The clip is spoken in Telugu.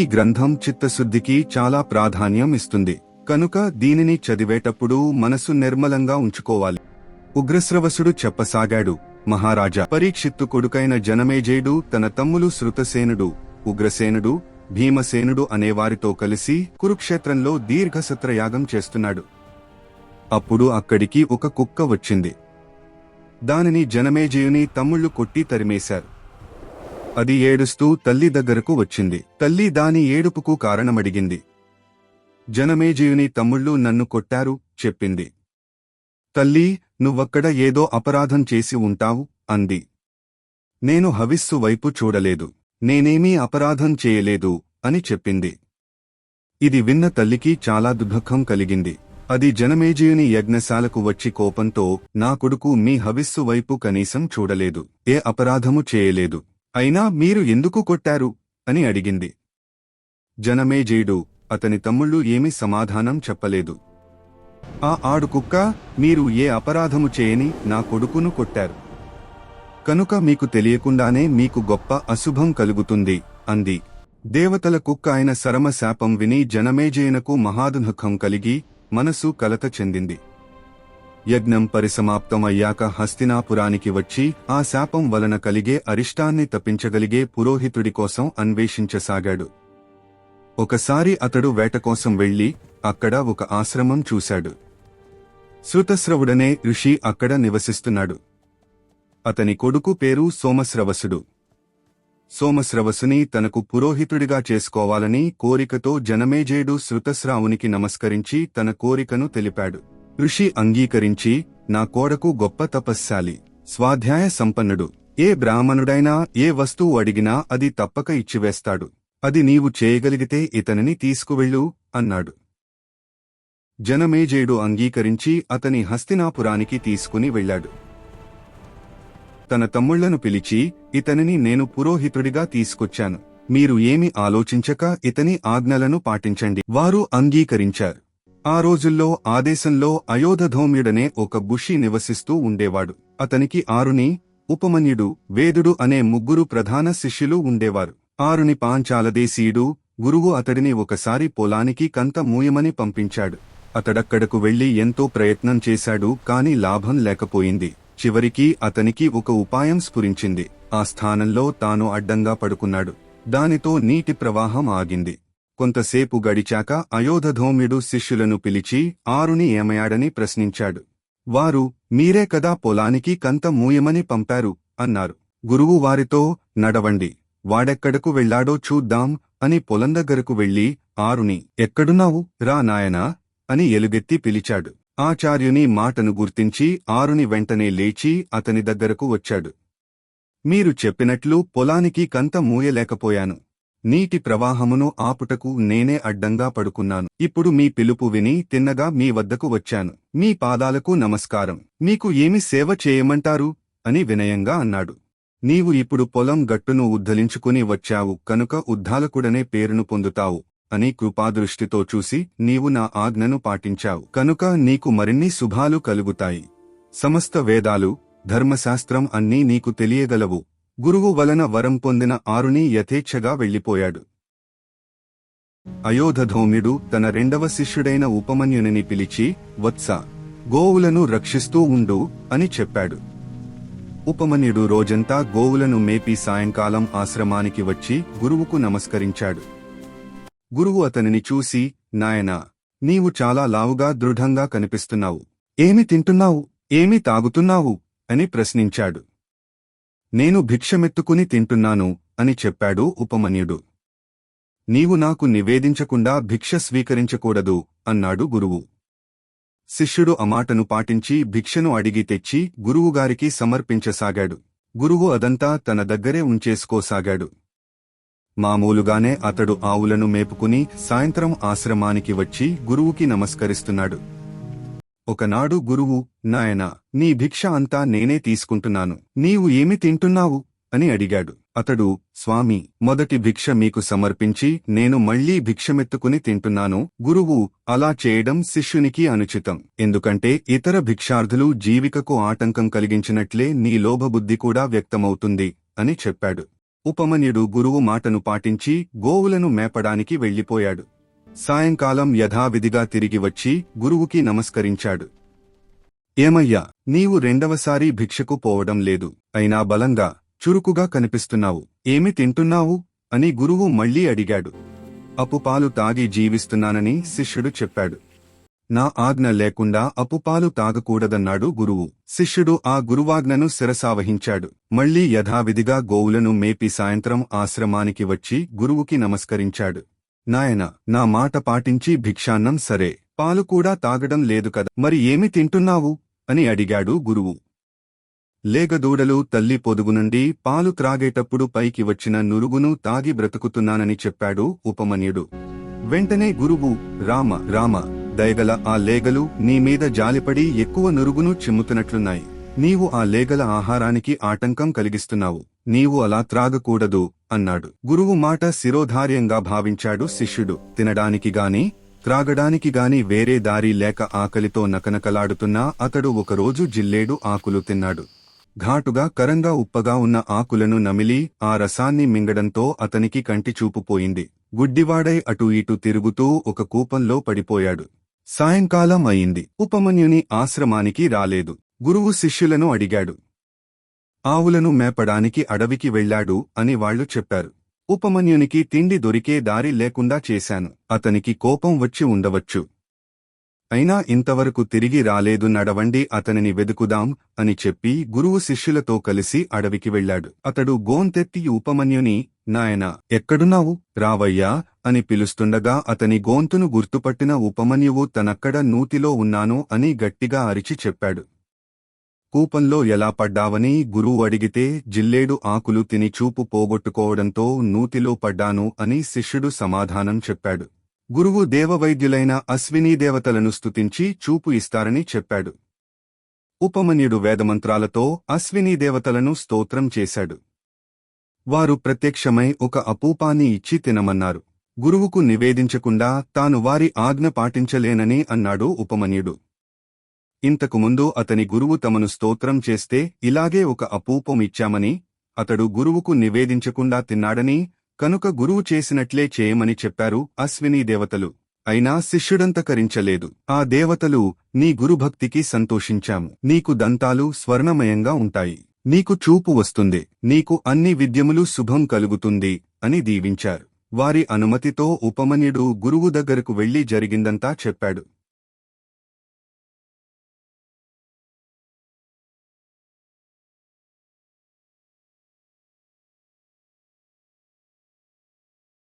ఈ గ్రంథం చిత్తశుద్ధికి చాలా ప్రాధాన్యం ఇస్తుంది. కనుక దీనిని చదివేటప్పుడు మనసు నిర్మలంగా ఉంచుకోవాలి. ఉగ్రశ్రవసుడు చెప్పసాగాడు. మహారాజా పరీక్షిత్తు కొడుకైన జనమేజయుడు తన తమ్ములు శృతసేనుడు ఉగ్రసేనుడు భీమసేనుడు అనేవారితో కలిసి కురుక్షేత్రంలో దీర్ఘసత్రయాగం చేస్తున్నాడు. అప్పుడు అక్కడికి ఒక కుక్క వచ్చింది. దానిని జనమేజయుని తమ్ముళ్ళు కొట్టి తరిమేశారు. అది ఏడుస్తూ తల్లి దగ్గరకు వచ్చింది. తల్లి దాని ఏడుపుకు కారణమడిగింది. జనమేజయుని తమ్ముళ్ళు నన్ను కొట్టారు చెప్పింది. తల్లి నువ్వక్కడ ఏదో అపరాధం చేసి ఉంటావు అంది. నేను హవిస్సు వైపు చూడలేదు. నేనేమీ అపరాధం చేయలేదు అని చెప్పింది. ఇది విన్న తల్లికి చాలా దుఃఖం కలిగింది. అది జనమేజయుని యజ్ఞశాలకు వచ్చి కోపంతో నా కొడుకు మీ హవిస్సు వైపు కనీసం చూడలేదు. ఏ అపరాధము చేయలేదు. అయినా మీరు ఎందుకు కొట్టారు? అని అడిగింది. జనమేజయుడు అతని తమ్ముళ్ళు ఏమీ సమాధానం చెప్పలేదు. ఆ ఆడు కుక్క మీరు ఏ అపరాధము చేయని నా కొడుకును కొట్టారు. కనుక మీకు తెలియకుండానే మీకు గొప్ప అశుభం కలుగుతుంది అంది. దేవతల కుక్క అయిన సరమ శాపం విని జనమేజయునకు మహాదుఃఖం కలిగి మనసు కలత చెందింది. యజ్ఞం పరిసమాప్తమయ్యాక హస్తినాపురానికి వచ్చి ఆ శాపం వలన కలిగే అరిష్టాన్ని తప్పించగలిగే పురోహితుడి కోసం అన్వేషించసాగాడు. ఒకసారి అతడు వేట కోసం వెళ్ళి అక్కడ ఒక ఆశ్రమం చూశాడు. శృతస్రవుడనే ఋషి అక్కడ నివసిస్తున్నాడు. అతని కొడుకు పేరు సోమస్రవసుడు సోమస్రవసుని తనకు పురోహితుడిగా చేసుకోవాలని కోరికతో జనమేజయుడు శృతస్రావునికి నమస్కరించి తన కోరికను తెలిపాడు. ఋషి అంగీకరించి నా కోడకు గొప్ప తపస్శాలి. స్వాధ్యాయ సంపన్నుడు. ఏ బ్రాహ్మణుడైనా ఏ వస్తువు అడిగినా అది తప్పక ఇచ్చివేస్తాడు. అది నీవు చేయగలిగితే ఇతనిని తీసుకువెళ్ళు అన్నాడు. జనమేజయుడు అంగీకరించి అతని హస్తినాపురానికి తీసుకుని వెళ్ళాడు. తన తమ్ముళ్ళను పిలిచి ఇతనిని నేను పురోహితుడిగా తీసుకొచ్చాను. మీరు ఏమి ఆలోచించక ఇతని ఆజ్ఞలను పాటించండి. వారు అంగీకరించారు. ఆ రోజుల్లో ఆదేశంలో అయోధధౌమ్యుడనే ఒక బుషి నివసిస్తూ ఉండేవాడు. అతనికి ఆరుని ఉపమన్యుడు వేదుడు అనే ముగ్గురు ప్రధాన శిష్యులు ఉండేవారు. ఆరుని పాంచాలదేశీయుడు గురువు అతడిని ఒకసారి పొలానికి కంత మూయమని పంపించాడు. అతడక్కడకు వెళ్ళి ఎంతో ప్రయత్నం చేశాడు కాని లాభం లేకపోయింది. చివరికి అతనికి ఒక ఉపాయం స్ఫురించింది. ఆ స్థానంలో తాను అడ్డంగా పడుకున్నాడు. దానితో నీటి ప్రవాహం ఆగింది. కొంతసేపు గడిచాక అయోధధోమ్యుడు శిష్యులను పిలిచి ఆరుని ఏమయాడని ప్రశ్నించాడు. వారు మీరే కదా పొలానికి కంత మూయమని పంపారు అన్నారు. గురువు వారితో నడవండి. వాడెక్కడకు వెళ్ళాడో చూద్దాం అని పొలం దగ్గరకు వెళ్ళి ఆరుని ఎక్కడున్నావు? రా నాయనా అని ఎలుగెత్తి పిలిచాడు. ఆచార్యుని మాటను గుర్తించి ఆరుని వెంటనే లేచి అతని దగ్గరకు వచ్చాడు. మీరు చెప్పినట్లు పొలానికి కంత మూయలేకపోయాను. నీటి ప్రవాహమును ఆపుటకు నేనే అడ్డంగా పడుకున్నాను. ఇప్పుడు మీ పిలుపు విని తిన్నగా మీ వద్దకు వచ్చాను. మీ పాదాలకు నమస్కారం. మీకు ఏమి సేవ చేయమంటారు? అని వినయంగా అన్నాడు. నీవు ఇప్పుడు పొలం గట్టును ఉద్ధరించుకుని వచ్చావు. కనుక ఉద్దాలకుడనే పేరును పొందుతావు అని కృపాదృష్టితో చూసి నీవు నా ఆజ్ఞను పాటించావు. కనుక నీకు మరిన్ని శుభాలు కలుగుతాయి. సమస్త వేదాలు ధర్మశాస్త్రం అన్నీ నీకు తెలియగలవు. గురువు వలన వరం పొందిన ఆరుని యథేచ్ఛగా వెళ్ళిపోయాడు అయోధధౌమ్యుడు తన రెండవ శిష్యుడైన ఉపమన్యుని పిలిచి వత్స గోవులను రక్షిస్తూ ఉండు అని చెప్పాడు. ఉపమన్యుడు రోజంతా గోవులను మేపి సాయంకాలం ఆశ్రమానికి వచ్చి గురువుకు నమస్కరించాడు. గురువు అతనిని చూసి నాయనా నీవు చాలా లావుగా దృఢంగా కనిపిస్తున్నావు. ఏమి తింటున్నావు? ఏమి తాగుతున్నావు? అని ప్రశ్నించాడు. నేను భిక్షమెత్తుకుని తింటున్నాను అని చెప్పాడు ఉపమన్యుడు. నీవు నాకు నివేదించకుండా భిక్ష స్వీకరించకూడదు అన్నాడు గురువు. శిష్యుడు అమాటను పాటించి భిక్షను అడిగి తెచ్చి గురువుగారికి సమర్పించసాగాడు. గురువు అదంతా తన దగ్గరే ఉంచేసుకోసాగాడు. మామూలుగానే అతడు ఆవులను మేపుకుని సాయంత్రం ఆశ్రమానికి వచ్చి గురువుకి నమస్కరిస్తున్నాడు. ఒకనాడు గురువు నాయనా నీ భిక్ష అంతా నేనే తీసుకుంటున్నాను. నీవు ఏమి తింటున్నావు? అని అడిగాడు. అతడు స్వామి మొదటి భిక్ష మీకు సమర్పించి నేను మళ్ళీ భిక్షమెత్తుకుని తింటున్నాను. గురువు అలా చేయడం శిష్యునికి అనుచితం. ఎందుకంటే ఇతర భిక్షార్థులు జీవికకు ఆటంకం కలిగించినట్లే నీ లోభబుద్ధి కూడా వ్యక్తమవుతుంది అని చెప్పాడు. ఉపమన్యుడు గురువు మాటను పాటించి గోవులను మేపడానికి వెళ్ళిపోయాడు సాయంకాలం యథావిధిగా తిరిగి వచ్చి గురువుకి నమస్కరించాడు. ఏమయ్యా నీవు రెండవసారి భిక్షకు పోవడం లేదు అయినా బలంగా చురుకుగా కనిపిస్తున్నావు ఏమి తింటున్నావు? అని గురువు మళ్ళీ అడిగాడు. అప్పుపాలు తాగి జీవిస్తున్నానని శిష్యుడు చెప్పాడు. నా ఆజ్ఞ లేకుండా అప్పుపాలు తాగకూడదన్నాడు గురువు. శిష్యుడు ఆ గురువాజ్ఞను శిరసావహించాడు. మళ్ళీ యథావిధిగా గోవులను మేపి సాయంత్రం ఆశ్రమానికి వచ్చి గురువుకి నమస్కరించాడు. నాయన నా మాట పాటించి భిక్షాన్నం సరే. పాలు కూడా తాగడం లేదు కదా. మరి ఏమి తింటున్నావు? అని అడిగాడు గురువు. లేగదూడలు తల్లి పొదుగు నుండి పాలు త్రాగేటప్పుడు పైకి వచ్చిన నురుగును తాగి బ్రతుకుతున్నానని చెప్పాడు ఉపమన్యుడు. వెంటనే గురువు రామ రామ దయగల ఆ లేగలు నీ మీద జాలిపడి ఎక్కువ నురుగును చిమ్ముతున్నట్లున్నాయి. నీవు ఆ లేగల ఆహారానికి ఆటంకం కలిగిస్తున్నావు. నీవు అలా త్రాగకూడదు అన్నాడు. గురువు మాట శిరోధార్యంగా భావించాడు శిష్యుడు. తినడానికి గాని త్రాగడానికి గాని వేరే దారి లేక ఆకలితో నకనకలాడుతున్నా అతడు ఒకరోజు జిల్లేడు ఆకులు తిన్నాడు. ఘాటుగా కరంగా ఉప్పగా ఉన్న ఆకులను నమిలి ఆ రసాన్ని మింగడంతో అతనికి కంటి గుడ్డివాడై అటూ ఇటూ తిరుగుతూ ఒక కూపంలో పడిపోయాడు. సాయంకాలం అయింది ఉపమన్యుని ఆశ్రమానికి రాలేదు. గురువు శిష్యులను అడిగాడు. ఆవులను మేపడానికి అడవికి వెళ్ళాడు అని వాళ్ళు చెప్పారు. ఉపమన్యునికి తిండి దొరికే దారి లేకుండా చేశాను. అతనికి కోపం వచ్చి ఉండవచ్చు. అయినా ఇంతవరకు తిరిగి రాలేదు నడవండి అతనిని వెదుకుదాం అని చెప్పి గురువు శిష్యులతో కలిసి అడవికి వెళ్ళాడు. అతడు గోంతెత్తి ఉపమన్యుని నాయనా ఎక్కడున్నావు? రావయ్యా అని పిలుస్తుండగా అతని గోంతును గుర్తుపట్టిన ఉపమన్యువు తనక్కడ నూతిలో ఉన్నాను అని గట్టిగా అరిచి చెప్పాడు. కూపంలో ఎలా పడ్డావని గురువు అడిగితే జిల్లేడు ఆకులు తిని చూపు పోగొట్టుకోవడంతో నూతిలో పడ్డాను అని శిష్యుడు సమాధానం చెప్పాడు. గురువు దేవవైద్యులైన అశ్వినీ దేవతలను స్తుతించి చూపు ఇస్తారని చెప్పాడు. ఉపమన్యుడు వేదమంత్రాలతో అశ్వినీ దేవతలను స్తోత్రం చేశాడు. వారు ప్రత్యక్షమై ఒక అపూపాన్ని ఇచ్చి తినమన్నారు. గురువుకు నివేదించకుండా తాను వారి ఆజ్ఞ పాటించలేనని అన్నాడు ఉపమన్యుడు. ఇంతకుముందు అతని గురువు తమను స్తోత్రం చేస్తే ఇలాగే ఒక అపూపం ఇచ్చామని అతడు గురువుకు నివేదించకుండా తిన్నాడని కనుక గురువు చేసినట్లే చేయమని చెప్పారు అశ్వినీ దేవతలు. అయినా శిష్యుడంతకరించలేదు. ఆ దేవతలు నీ గురుభక్తికి సంతోషించాము. నీకు దంతాలు స్వర్ణమయంగా ఉంటాయి. నీకు చూపు వస్తుంది. నీకు అన్ని విద్యములు శుభం కలుగుతుంది అని దీవించారు. వారి అనుమతితో ఉపమన్యుడు గురువు దగ్గరకు వెళ్ళి జరిగిందంతా చెప్పాడు.